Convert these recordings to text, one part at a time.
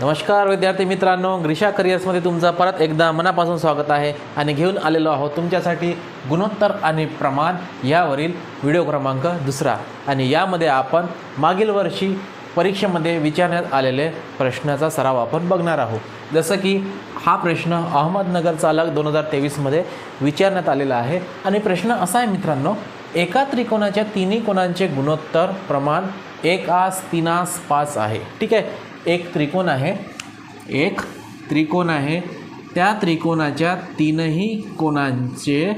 नमस्कार विद्यार्थी मित्रांनो. ग्रीषा करिअर्समध्ये तुमचं परत एकदा मनापासून स्वागत आहे. आणि घेऊन आलेलो आहोत तुमच्यासाठी गुणोत्तर आणि प्रमाण यावरील व्हिडिओ क्रमांक दुसरा. आणि यामध्ये आपण मागील वर्षी परीक्षेमध्ये विचारण्यात आलेले प्रश्नाचा सराव आपण बघणार आहोत. जसं की हा प्रश्न अहमदनगर चालक दोन हजार तेवीसमध्ये विचारण्यात आलेला आहे. आणि प्रश्न असा आहे मित्रांनो एका त्रिकोणाच्या तिन्ही कोणांचे गुणोत्तर प्रमाण एक आस तीन आस पाच आहे. ठीक आहे? एक त्रिकोण आहे. एक त्रिकोण आहे. त्या त्रिकोणाच्या तीनही कोणांचे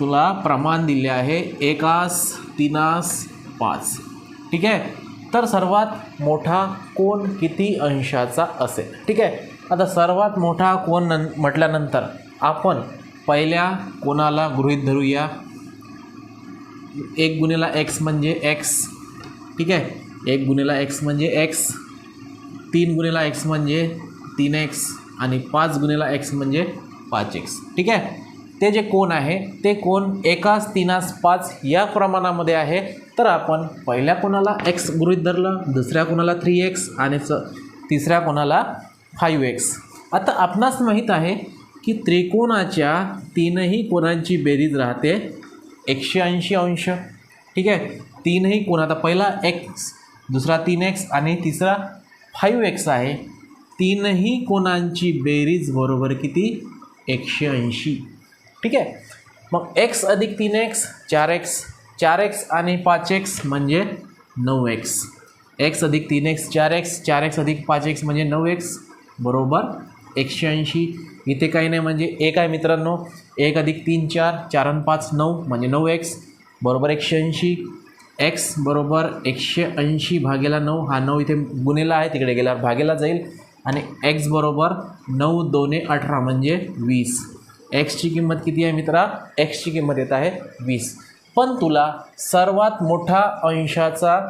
तुला प्रमाण दिले आहे. एकास तीनास पाच. ठीक आहे? तर सर्वात मोठा कोण किती अंशाचा असेल? ठीक आहे? आता सर्वात मोठा कोण न म्हटल्यानंतर आपण पहिल्या कोणाला गृहीत धरूया? एक गुन्हेला एक्स म्हणजे एक्स ठीक आहे? एक गुन्हेला एक्स म्हणजे एक्स तीन गुन्हेला एक्स म्हणजे तीन एक्स आणि पाच गुन्हेला एक्स म्हणजे पाच एक्स ठीक आहे? ते जे कोण आहे ते कोण एकास तीनास पाच या प्रमाणामध्ये आहे. तर आपण पहिल्या कोणाला एक्स गृहित धरलं दुसऱ्या कोणाला थ्री एक्स आणि च तिसऱ्या कोणाला फाईव्ह एक्स आता आपणास माहीत आहे की त्रिकोणाच्या तीनही कोणांची बेरीज राहते एकशे ऐंशी अंश. ठीक आहे? तीनही कोण आता पहिला एक्स दुसरा तीन एक्स आणि तिसरा फाईव्ह एक्स आहे तीनही कोणांची बेरीज बरोबर किती? एकशे ऐंशी. ठीक आहे? मग एक्स अधिक तीन एक्स चार एक्स चार एक्स आणि पाच एक्स म्हणजे नऊ एक्स एक्स अधिक तीन एक्स चार एक्स चार एक्स अधिक पाच एक्स म्हणजे नऊ एक्स बरोबर एकशे ऐंशी. इथे काही नाही म्हणजे एक आहे मित्रांनो. एक अधिक तीन चार चार आणि पाच नऊ म्हणजे नऊ एक्स बरोबर एकशे ऐंशी. एक्स बरोबर एकशे ऐंशी भागेला नऊ. हा नऊ इथे गुन्हेला आहे तिकडे गेल्यावर भागेला जाईल. आणि एक्स बरोबर नऊ दोने अठरा म्हणजे वीस. एक्सची किंमत किती आहे मित्रा? एक्सची किंमत येत आहे वीस. पण तुला सर्वात मोठा अंशाचा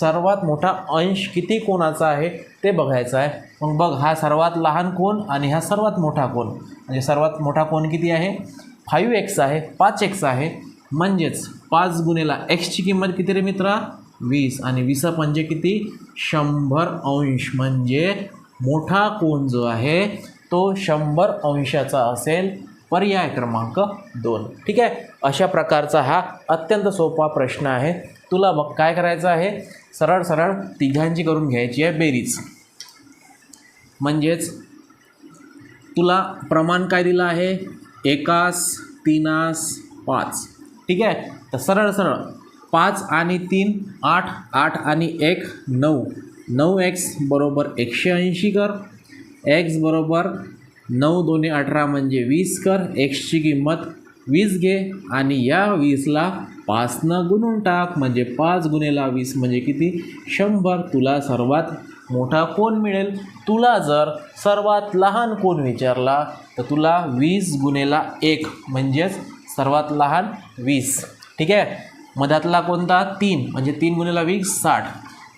सर्वात मोठा अंश किती कोणाचा आहे ते बघायचं आहे. मग बघ हा सर्वात लहान कोण आणि हा सर्वात मोठा कोण? म्हणजे सर्वात मोठा कोण किती आहे? फाईव्ह एक्स आहे पाच एक्स आहे. म्हणजेच पाच गुन्हेला एक्सची किंमत किती रे मित्रा? वीस. आणि विसा पंचे म्हणजे किती? शंभर अंश. म्हणजे मोठा कोण जो आहे तो शंभर अंशाचा असेल पर्याय क्रमांक दोन. ठीक आहे? अशा प्रकारचा हा अत्यंत सोपा प्रश्न आहे. तुला बघ काय करायचं आहे? सरळ सरळ तिघांची करून घ्यायची आहे बेरीज. म्हणजेच तुला प्रमाण काय दिलं आहे? एकास तीनास पाच. ठीक आहे? तर सरळ सरळ. पाच आणि तीन आठ आठ आणि एक नऊ. नऊ एक्स बरोबर एकशे ऐंशी कर. एक्स बरोबर नऊ दोन्ही अठरा म्हणजे वीस कर. एक्सची किंमत वीस घे आणि या वीसला पाचनं गुणून टाक म्हणजे पाच गुन्हेला वीस म्हणजे किती? शंभर. तुला सर्वात मोठा कोण मिळेल? तुला जर सर्वात लहान कोण विचारला तर तुला वीस गुन्हेला एक म्हणजेच सर्वात लहान वीस. ठीक आहे? मधातला कोणता? तीन. म्हणजे तीन गुन्हेला वीस साठ.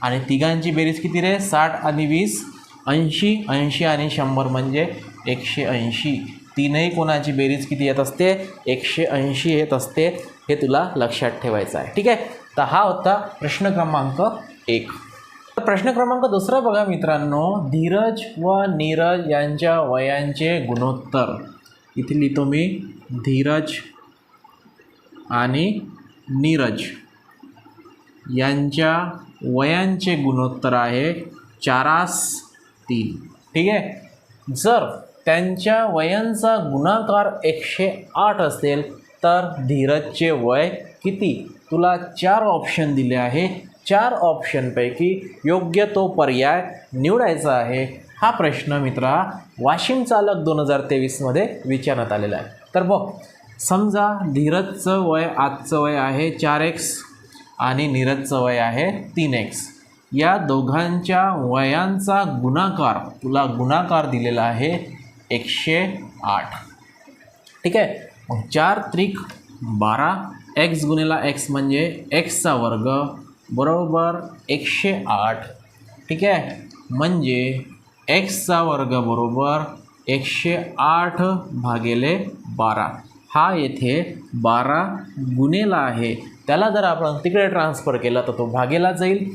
आणि तिघांची बेरीज किती रे? साठ आणि वीस. ऐंशी ऐंशी आणि शंभर म्हणजे एकशे ऐंशी. तीनही कोणाची बेरीज किती येत असते? एकशे ऐंशी येत असते. हे तुला लक्षात ठेवायचं आहे. ठीक आहे? तर हा होता प्रश्न क्रमांक एक. तर प्रश्न क्रमांक दुसरा बघा मित्रांनो. धीरज व नीरज यांच्या वयांचे गुणोत्तर. इथे लिहितो मी. धीरज आणि नीरज. यांच्या वयांचे गुणोत्तर आहे चारास तीन. ठीक आहे? जर त्यांच्या वयांचा गुणाकार एकशे आठ असेल तर धीरजचे वय किती? तुला चार ऑप्शन दिले आहे. चार ऑप्शनपैकी योग्य तो पर्याय निवडायचा आहे. हा प्रश्न मित्रा वाशिम चालक दोन हजार तेवीसमध्ये विचारण्यात आलेला आहे. तर बघ समजा धीरजचं वय आजचं वय आहे चार एक्स आणि नीरजचं वय आहे तीन एक्स या दोघांच्या वयांचा गुणाकार तुला गुणाकार दिलेला आहे एकशे आठ. ठीक आहे? मग चार त्रिक बारा एक्स गुन्हेला एक्स म्हणजे एक्सचा वर्ग बरोबर एकशे आठ. ठीक आहे? म्हणजे एक्सचा वर्ग बरोबर एकशे आठ भागेले बारा. हा येथे बारा गुन्हेला आहे. त्याला जर आपण तिकडे ट्रान्सफर केला तर तो भागेला जाईल.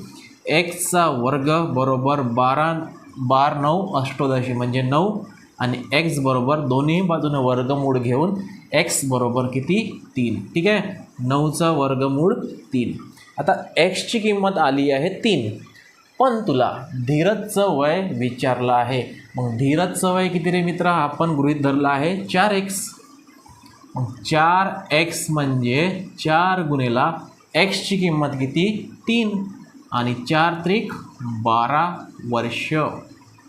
एक्सचा वर्ग बरोबर बारा बार नऊ अष्टोदशी म्हणजे नऊ आणि एक्स बरोबर दोन्ही बाजूने वर्गमूळ घेऊन एक्स बरोबर किती? तीन. ठीक आहे? नऊचा वर्गमूळ तीन. आता एक्सची किंमत आली आहे तीन. पण तुला धीरजचं वय विचारलं आहे. मग धीरजचं वय किती रे मित्र? आपण गृहीत धरलं आहे चार एक्स मग चार एक्स म्हणजे चार गुणेला एक्सची किंमत किती? तीन. आणि चार त्रिक बारा वर्ष.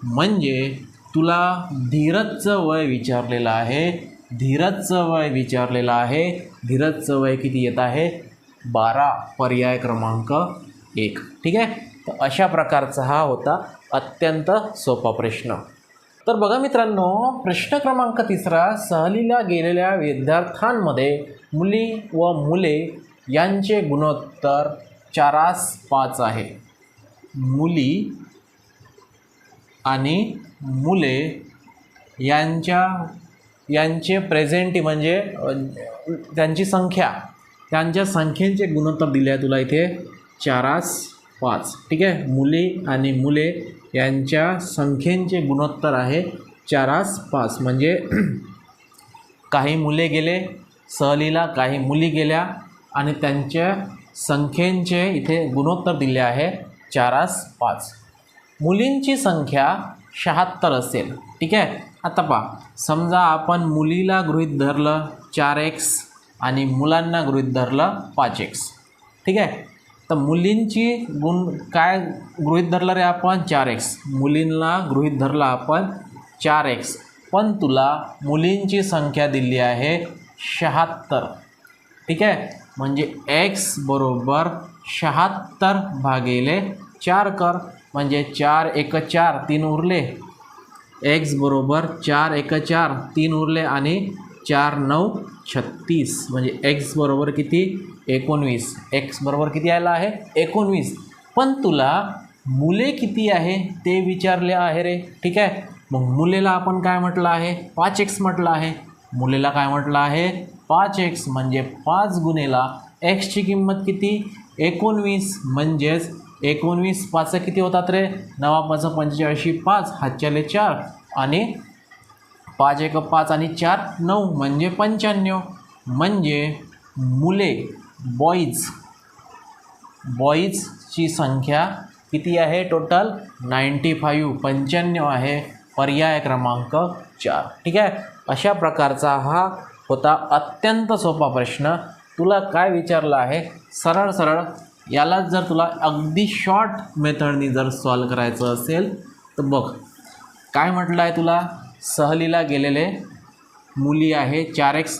म्हणजे तुला धीरजचं वय विचारलेलं आहे. धीरजचं वय विचारलेलं आहे. धीरजचं वय किती येत आहे? बारा. पर्याय क्रमांक एक. ठीक आहे? तर अशा प्रकारचा हा होता अत्यंत सोपा प्रश्न. तर बघा मित्रांनो प्रश्न क्रमांक तिसरा सहलीला गेलेल्या विद्यार्थ्यांमध्ये मुली व मुले यांचे गुणोत्तर चारास पाच आहे. मुली आणि मुले यांच्या यांचे प्रेझेंटी म्हणजे त्यांची संख्या त्यांच्या संख्येचे गुणोत्तर दिले आहे तुला इथे चारास पाच. ठीक आहे? मुली आणि मुले यांच्या संख्येचे गुणोत्तर आहे चारास पाच. म्हणजे काही मुले गेले सहलीला काही मुली गेल्या आणि त्यांच्या संख्येचे इथे गुणोत्तर दिले आहे चारास पाच. मुलींची संख्या शहात्तर असेल. ठीक आहे? आता पहा. समजा आपण मुलीला गृहीत धरलं चार एक्स आणि मुलांना गृहीत धरलं पाच एक्स. ठीक आहे? तर मुलींची गुण काय गृहित धरलं रे आपण? चार एक्स मुलींना गृहित धरलं आपण चार एक्स पण तुला मुलींची संख्या दिली आहे शहात्तर. ठीक आहे? म्हणजे एक्स बरोबर शहात्तर भागिले चार कर. म्हणजे चार एक चार तीन उरले. एक्स बरोबर चार एक चार तीन उरले आणि चार नऊ छत्तीस म्हणजे एक्स बरोबर किती? एकोणवीस. एक्स बरोबर किती आला आहे? एकोणवीस. पण तुला मुले किती आहे? ते विचारले आहे रे. ठीक आहे? मग मुलेला आपण काय म्हटलं आहे? पाच एक्स म्हटलं आहे. मुलेला काय म्हटलं आहे? पाच एक्स म्हणजे पाच गुणेला एक्सची किंमत किती? एकोणवीस. म्हणजेच एकोणवीस पाच किती होतात रे? नवा पाच पंचेचाळीशी पाच. हातच्याले चार. आणि पाच एक पाच आणि चार नऊ म्हणजे पंच्याण्णव. म्हणजे मुले बॉईज बॉईजची संख्या किती आहे? टोटल नाईंटी फाईव्ह पंच्याण्णव आहे. पर्याय क्रमांक चार. ठीक आहे? अशा प्रकारचा हा होता अत्यंत सोपा प्रश्न. तुला काय विचारलं आहे? सरळ सरळ. याला जर तुला अगदी शॉर्ट मेथडनी जर सॉल्व करायचं असेल तर बघ. काय म्हटलं आहे तुला? सहलीला गेलेले मुली आहे. चार एक्स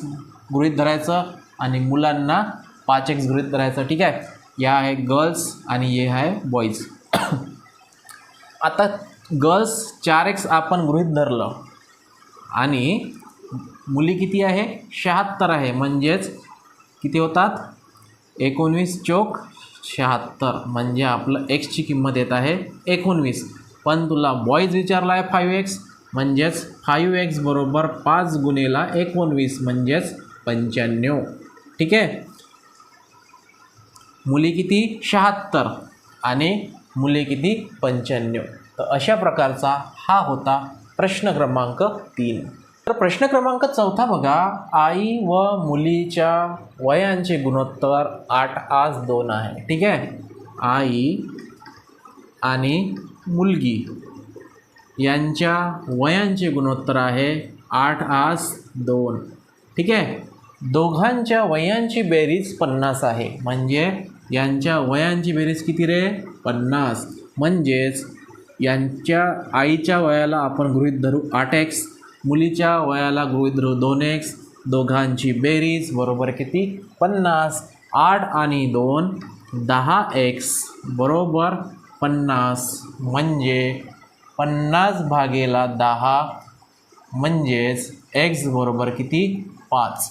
गृहित धरायचं आणि मुलांना पाच एक्स गृहित धरायचं. ठीक आहे? या आहे गर्ल्स आणि हे आहे बॉईज आता गर्ल्स चार एक्स आपण गृहित धरलं आणि मुली किती आहे? शहात्तर आहे. म्हणजेच किती होतात? एकोणवीस चोक शहात्तर. म्हणजे आपलं एक्सची किंमत येत आहे एकोणवीस. पण तुला बॉईज विचारला आहे फाईव्ह एक्स म्हणजेच फाईव्ह एक्स बरोबर पाच गुणेला एकोणवीस म्हणजेच पंच्याण्णव. ठीक आहे? मुली किती? शहात्तर. आणि मुले किती? पंच्याण्णव. तर अशा प्रकारचा हा होता प्रश्न क्रमांक तीन. तर प्रश्न क्रमांक चौथा बघा. आई व मुलीच्या वयांचे गुणोत्तर आठ आज दोन आहे. ठीक आहे? आई आणि मुलगी. यांच्या वयांचे गुणोत्तर आहे आठ आस दोन. ठीक आहे? दोघांच्या वयांची बेरीज पन्नास आहे. म्हणजे यांच्या वयांची बेरीज किती रे? पन्नास. म्हणजेच यांच्या आईच्या वयाला आपण गृहीत धरू आठ एक्स मुलीच्या वयाला गृहीत धरू दोन एक्स. दोघांची बेरीज बरोबर किती? पन्नास. आठ आणि दोन दहा एक्स बरोबर पन्नास. म्हणजे पन्नास भागेला दहा म्हणजेच एक्स बरोबर किती? पाच.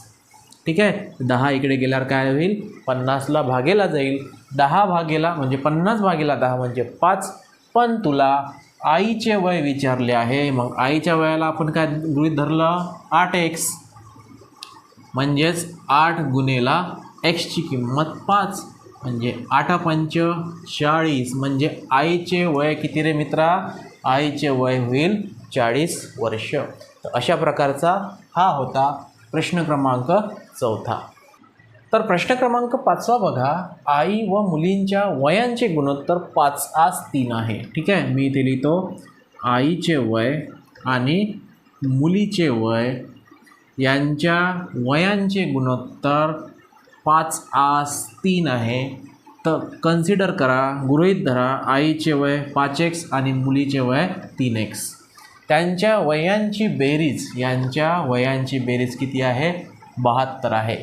ठीक आहे? दहा इकडे गेल्यावर काय होईल? पन्नासला भागेला जाईल. दहा भागेला म्हणजे पन्नास भागेला दहा म्हणजे पाच. पण तुला आईचे वय विचारले आहे. मग आईच्या वयाला आपण काय गृहीत धरलं? आठ एक्स. म्हणजेच आठ गुणेला एक्सची किंमत पाच. म्हणजे आठ पंच चाळीस. म्हणजे आईचे वय किती रे मित्रा? आईचे वय होईल चाळीस वर्ष. तर अशा प्रकारचा हा होता प्रश्न क्रमांक चौथा. तर प्रश्न क्रमांक पाचवा बघा. आई व मुलींच्या वयांचे गुणोत्तर पाच आज तीन आहे. ठीक आहे? मी इथे लिहितो. आईचे वय आणि मुलीचे वय यांच्या वयांचे गुणोत्तर पाच आस तीन आहे. तर कन्सिडर करा गृहीत धरा आईचे वय पाच एक्स आणि मुलीचे वय तीन एक्स त्यांच्या वयांची बेरीज यांच्या वयांची बेरीज किती आहे? बहात्तर आहे.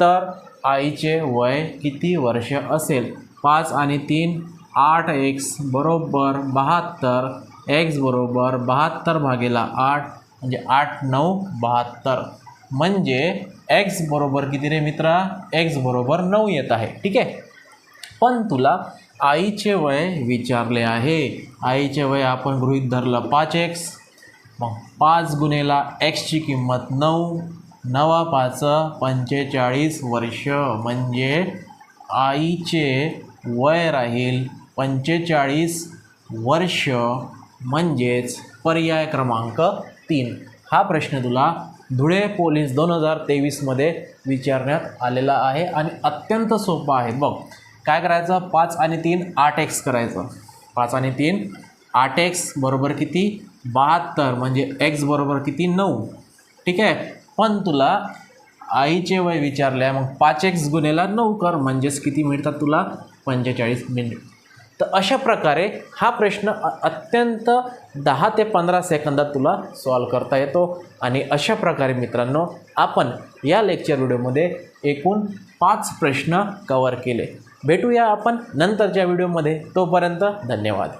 तर आईचे वय किती वर्ष असेल? पाच आणि तीन आठ एक्स बरोबर बहात्तर एक्स बरोबर बहात्तर भागेला आठ म्हणजे आठ नऊ बहात्तर. म्हणजे एक्स बरोबर किती रे मित्रा? एक्स बरोबर नऊ येत आहे. ठीक आहे? पण तुला आईचे वय विचारले आहे. आईचे वय आपण गृहित धरलं पाच एक्स. मग पाच गुन्हेला एक्सची किंमत नऊ. नवा पाच पंचेचाळीस वर्ष म्हणजे आईचे वय राहील पंचेचाळीस वर्ष म्हणजेच पर्याय क्रमांक तीन. हा प्रश्न तुला धुळे पोलीस दोन हजार तेवीसमध्ये विचारण्यात आलेला आहे आणि अत्यंत सोपा आहे. बघ काय करायचं? पाच आणि तीन आठ एक्स करायचं. पाच आणि तीन आठ एक्स बरोबर किती? बहात्तर. म्हणजे एक्स बरोबर किती? नऊ. ठीक आहे? पण तुला आईचे वय विचारले मग पाच एक्स गुन्हेला नऊ कर. म्हणजेच किती मिळतात तुला? पंचेचाळीस मिनिट. तर अशा प्रकारे हा प्रश्न अत्यंत दहा ते पंधरा सेकंदात तुला सॉल्व करता येतो. आणि अशा प्रकारे मित्रांनो आपण या लेक्चर व्हिडिओमध्ये एकूण पाच प्रश्न कवर केले. भेटूया आपण नंतरच्या व्हिडिओमध्ये. तोपर्यंत धन्यवाद.